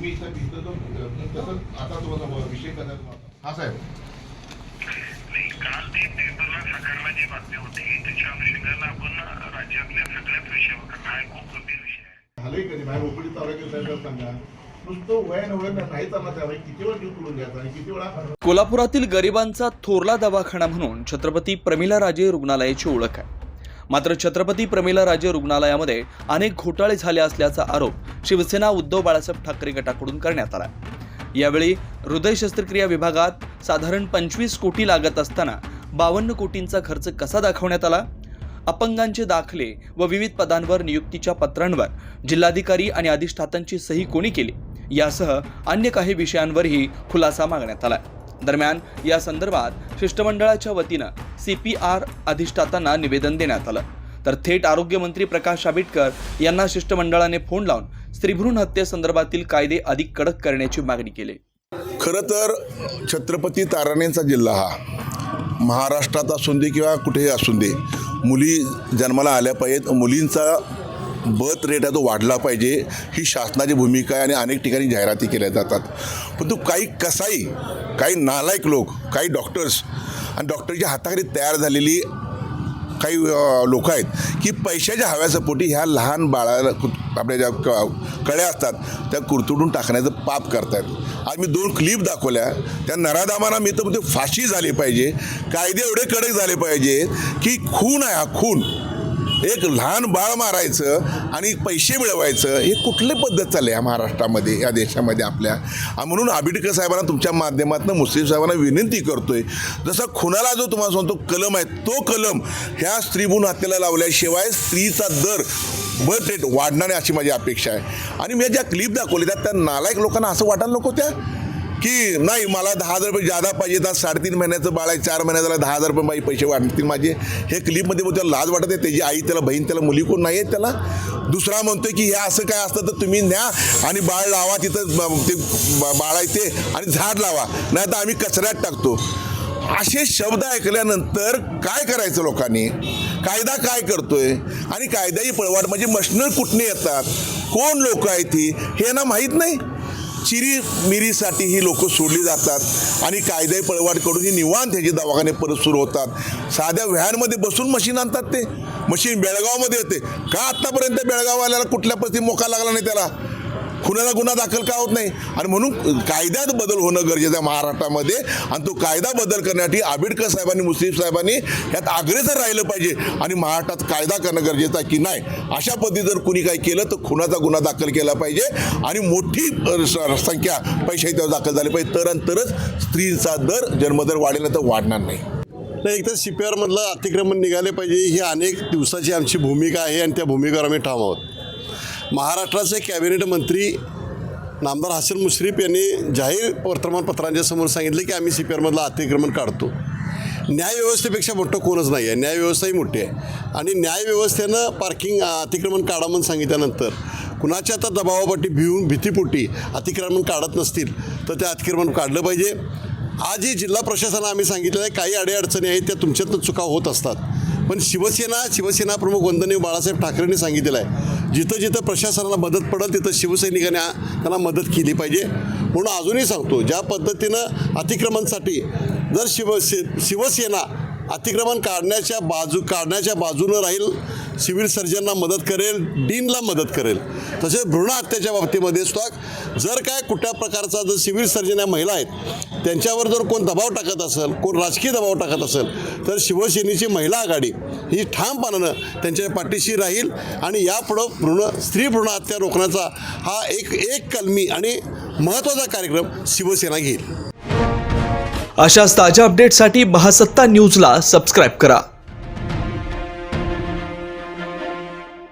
तुम्ही इथं जो तसं आता तुम्हाला विषय करण्यात हा साहेब. नाही काल ते पेपरला सकाळला जी बातमी होती त्याच्या अनुषंगानं आपण राज्यातल्या सगळ्याच विषयावर काय खूप गंभीर विषय आहे. झालंय कधी? बाहेर ओपडी तालुक्यात साहेब सांगा. कोल्हापुरातील गरिबांचा थोरला दवाखाना म्हणून छत्रपती प्रमिला राजे रुग्णालयाची ओळख आहे. मात्र छत्रपती प्रमिला राजे रुग्णालयामध्ये अनेक घोटाळे झाले असल्याचा आरोप शिवसेना उद्धव बाळासाहेब ठाकरे गटाकडून करण्यात आला. यावेळी हृदय शस्त्रक्रिया विभागात साधारण पंचवीस कोटी लागत असताना बावन्न कोटींचा खर्च कसा दाखवण्यात आला? अपंगांचे दाखले व विविध पदांवर नियुक्तीच्या पत्रांवर जिल्हाधिकारी आणि अधिष्ठातांची सही कोणी केली? यासह अन्य काही विषयांवरही खुलासा मागण्यात आला. दरम्यान या संदर्भात शिष्टमंडळाच्या वतीनं सी पी आर अधिष्ठातांना निवेदन देण्यात आलं. तर थेट आरोग्यमंत्री प्रकाश आंबेडकर यांना शिष्टमंडळाने फोन लावून स्त्रीभ्रूण हत्येसंदर्भातील कायदे अधिक कडक करण्याची मागणी केली. खरं तर छत्रपती ताराणेंचा जिल्हा हा महाराष्ट्रात असून दे किंवा कुठेही असून दे मुली जन्माला आल्या पाहिजेत. मुलींचा बर्थ रेट आहे तो वाढला पाहिजे. ही शासनाची भूमिका आहे आणि अनेक ठिकाणी जाहिराती केल्या जातात. पण तो काही कसाई काही नालायक लोक काही डॉक्टर्स आणि डॉक्टरच्या हाताखाली तयार झालेली काही लोक आहेत की पैशाच्या हव्याच्या पोटी ह्या लहान बाळाला आपल्या ज्या क कळ्या असतात त्या कुरतुडून टाकण्याचं पाप करतात आज मी दोन क्लिप दाखवल्या. त्या नराधामाना मी तर म्हणते फाशी झाली पाहिजे. कायदे एवढे कडक झाले पाहिजे की खून आहे हा खून. एक लहान बाळ मारायचं आणि पैसे मिळवायचं हे कुठली पद्धत चालली आहे महाराष्ट्रामध्ये या देशामध्ये आपल्या? म्हणून आंबेडकर साहेबांना तुमच्या माध्यमातून मुस्लिम साहेबांना विनंती करतोय. जसा खुनाला जो तुम्हाला सांगतो कलम आहे तो कलम ह्या स्त्रीभूण हत्येला लावल्याशिवाय स्त्रीचा दर बर्थ रेट वाढणार आहे अशी माझी अपेक्षा आहे. आणि मी ज्या क्लिप दाखवली त्या नालायक लोकांना असं वाटायला नको त्या? की नाही मला दहा हजार रुपये जादा पाहिजे आज साडेतीन महिन्याचं बाळ आहे चार महिन्याला दहा हजार रुपये माझे पैसे वाढतील माझे. हे क्लिपमध्ये मग त्याला लाज वाटत आहे त्याची आई त्याला बहीण त्याला मुली कोण नाही आहेत त्याला? दुसरा म्हणतोय की हे असं काय असतं तर तुम्ही न्या आणि बाळ लावा तिथं ते ब- ते आणि झाड लावा. नाही तर आम्ही कचऱ्यात टाकतो. असे शब्द ऐकल्यानंतर काय करायचं लोकांनी? कायदा काय करतोय? आणि कायद्याची पळवाट म्हणजे मशनर कुठने येतात? कोण लोक आहेत ती हे ना माहीत नाही. चिरी मिरीसाठी ही लोक सोडली जातात आणि कायदे पळवाट करून ही निवांत ह्याचे दवाखाने परत सुरू होतात. साध्या व्हॅनमध्ये बसून मशीन आणतात ते. मशीन बेळगावमध्ये येते का आत्तापर्यंत बेळगाव आल्याला कुठल्या परिस्थिती मोका लागला नाही त्याला? खुनाला गुन्हा दाखल का होत नाही? आणि म्हणून कायद्यात बदल होणं गरजेचं आहे महाराष्ट्रामध्ये. आणि तो कायदा बदल करण्यासाठी आंबेडकर साहेबांनी मुस्लिम साहेबांनी यात अग्रेसर राहिलं पाहिजे. आणि महाराष्ट्रात कायदा करणं गरजेचं आहे की नाही? अशा पद्धती जर कुणी काही केलं तर खुनाचा गुन्हा दाखल केला पाहिजे. आणि मोठी संख्या पैसे त्यावर दाखल झाली पाहिजे. तर आणि तरच स्त्रीचा दर जन्मदर वाढेल तर वाढणार नाही. नाही एकतर सी पी आरमधलं अतिक्रमण निघाले पाहिजे. ही अनेक दिवसाची आमची भूमिका आहे आणि त्या भूमिकेवर आम्ही ठाम आहोत. महाराष्ट्राचे कॅबिनेट मंत्री नामदार हसन मुश्रीफ यांनी जाहीर वर्तमानपत्रांच्या समोर सांगितले की आम्ही सी पी आरमधलं अतिक्रमण काढतो. न्यायव्यवस्थेपेक्षा मोठं कोणच नाही आहे. न्यायव्यवस्थाही मोठी आहे. आणि न्यायव्यवस्थेनं पार्किंग अतिक्रमण काढा म्हणून सांगितल्यानंतर कुणाच्या आता दबावापाठी भिवून भीतीपोटी अतिक्रमण काढत नसतील तर ते अतिक्रमण काढलं पाहिजे. आजही जिल्हा प्रशासनाला आम्ही सांगितलेलं आहे काही अडीअडचणी आहेत त्या तुमच्यातनं चुका होत असतात. पण शिवसेना शिवसेना प्रमुख वंदनीय बाळासाहेब ठाकरेंनी सांगितलेलं आहे. जिथं जिथं प्रशासनाला मदत पडेल तिथं शिवसैनिकांनी त्यांना मदत केली पाहिजे. म्हणून अजूनही सांगतो ज्या पद्धतीनं अतिक्रमणसाठी जर शिव शिवसेना अतिक्रमण काढण्याच्या बाजू काढण्याच्या बाजूनं राहील सिव्हिल सर्जनला मदत करेल डीनला मदत करेल. तसेच भ्रूण हत्येच्या बाबतीमध्ये सुद्धा जर काय कुठल्या प्रकारचा जर सिव्हिल सर्जन या महिला आहेत त्यांच्यावर जर कोण दबाव टाकत असेल कोण राजकीय दबाव टाकत असेल तर शिवसेनेची महिला आघाडी ही ठामपणानं त्यांच्या पाठीशी राहील आणि यापुढं भ्रूण स्त्री भ्रूण हत्या रोखण्याचा हा एक एक कलमी आणि महत्त्वाचा कार्यक्रम शिवसेना घेईल. अशाच ताज्या अपडेटसाठी महासत्ता न्यूजला सबस्क्राईब करा.